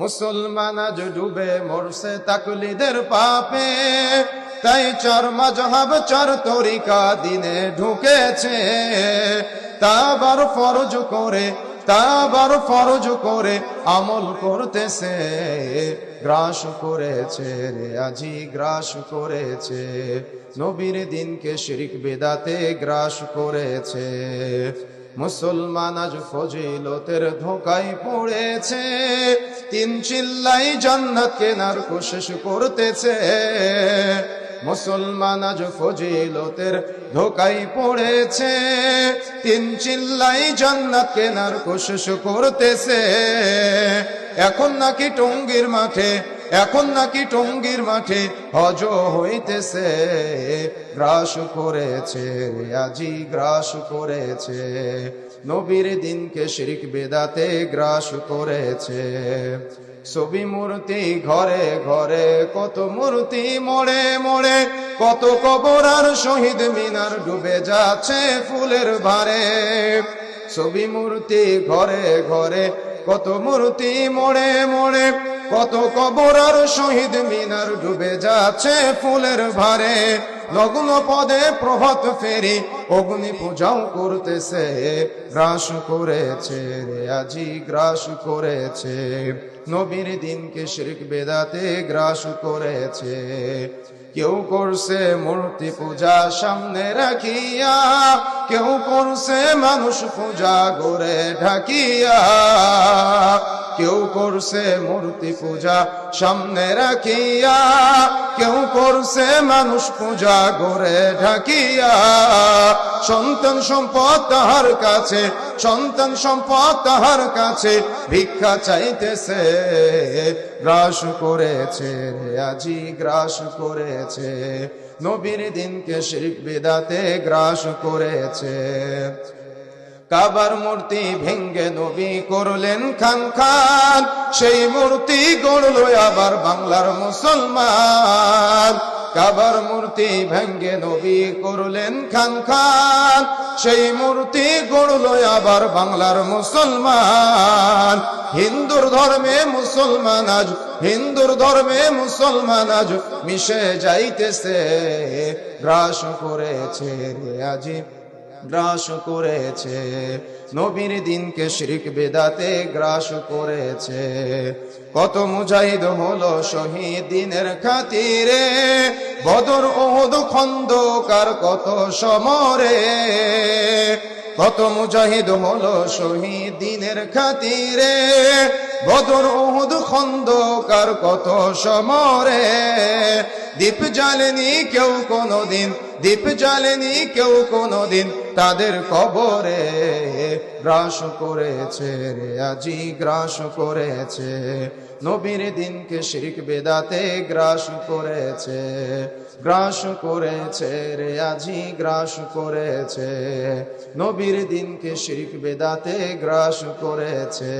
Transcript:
মুসলমান আজ ডুবে মরছে তাকলিদের পাপে। তাই চর মজহব, চর তরিকা দিনে ঢুকেছে। তাবার ফরজ করে তাবার ফরজ করে আমল করতেছে। গ্রাস করেছে রে, আজি গ্রাস করেছে। নবীর দিনকে শিরিক বেদাতে গ্রাস করেছে। মুসলমান আজ ফজিলতের ধোকায় পড়েছে। তিন চিল্লাই জান্নাত কেনার কোশিশ করতেছে। মুসলমান আজ ফজিলতের ধোকায় পড়েছে। তিন চিল্লাই জান্নাত কেনার কোশিশ করতেছে। এখন নাকি টঙ্গির মাঠে, এখন নাকি টঙ্গির মাঠে হজ হইতেছে। গ্রাস করেছে আজি গ্রাস করেছে। নবীর দিনকে শিরিক বেদাতে গ্রাস করেছে। ছবি মূর্তি ঘরে ঘরে, কত মূর্তি মোড়ে মোড়ে, কত কবর আর শহীদ মিনার ডুবে যাচ্ছে ফুলের ভারে ছবি মূর্তি ঘরে ঘরে, কত মূর্তি মোড়ে মোড়ে, কত কবর আর শহীদ মিনার ডুবে যাচ্ছে ফুলের ভারে লগ্ন পদে প্রভাত ফেরি, অগ্নি পূজাও করতেছে, গ্রাস করেছে আজি গ্রাস করেছে। নবীর দিনকে শিরিক বেদাতে গ্রাস করেছে। কেউ করছে মূর্তি পূজা সামনে রাখিয়া, কেউ করছে মানুষ পূজা করে ঢাকিয়া। কেউ করছে মূর্তি পূজা সামনে রাখিয়া, কেউ করছে মানুষ পূজা করে ঢাকিয়া, সন্তান সম্পদ তাহার কাছে, সন্তান সম্পদ তাহার কাছে, ভিক্ষা চাইতেছে। গ্রাস করেছে আজি, গ্রাস করেছে। নবীর দিনকে শিল্প বিদাতে গ্রাস করেছে। কাবার মূর্তি ভেঙ্গে নবী করলেন খান খান। সেই মূর্তি গড়ল আবার বাংলার মুসলমান। কাবার মূর্তি ভেঙ্গে নবী করলেন খান খান। সেই মূর্তি গড়ল আবার বাংলার মুসলমান। হিন্দুর ধর্মে মুসলমান আজ, হিন্দুর ধর্মে মুসলমান আজ, মিশে যাইতেছে, গ্রাস করেছে আজি গ্রাস করেছে। নবীর দিনকে শিরিক বেদাতে গ্রাস করেছে। কত মুজাহিদ হলো শহীদ দিনের খাতিরে। বদর, ওহদ, খন্দকার কত সমরে। কত মুজাহিদ হলো শহীদ দিনের খাতিরে। বদর, ওহুদ, খন্দকার কত সমরে। দীপ জ্বালেনি কেউ কোনদিন দীপ জ্বালেনি কেউ কোনদিন তাদের কবরে গ্রাস করেছে রে, আজি গ্রাস করেছে। নবীর দিনকে শিরিক বেদাতে গ্রাস করেছে গ্রাস করেছে রে, আজি গ্রাস করেছে। নবীর দিনকে শিরিক বেদাতে গ্রাস করেছে।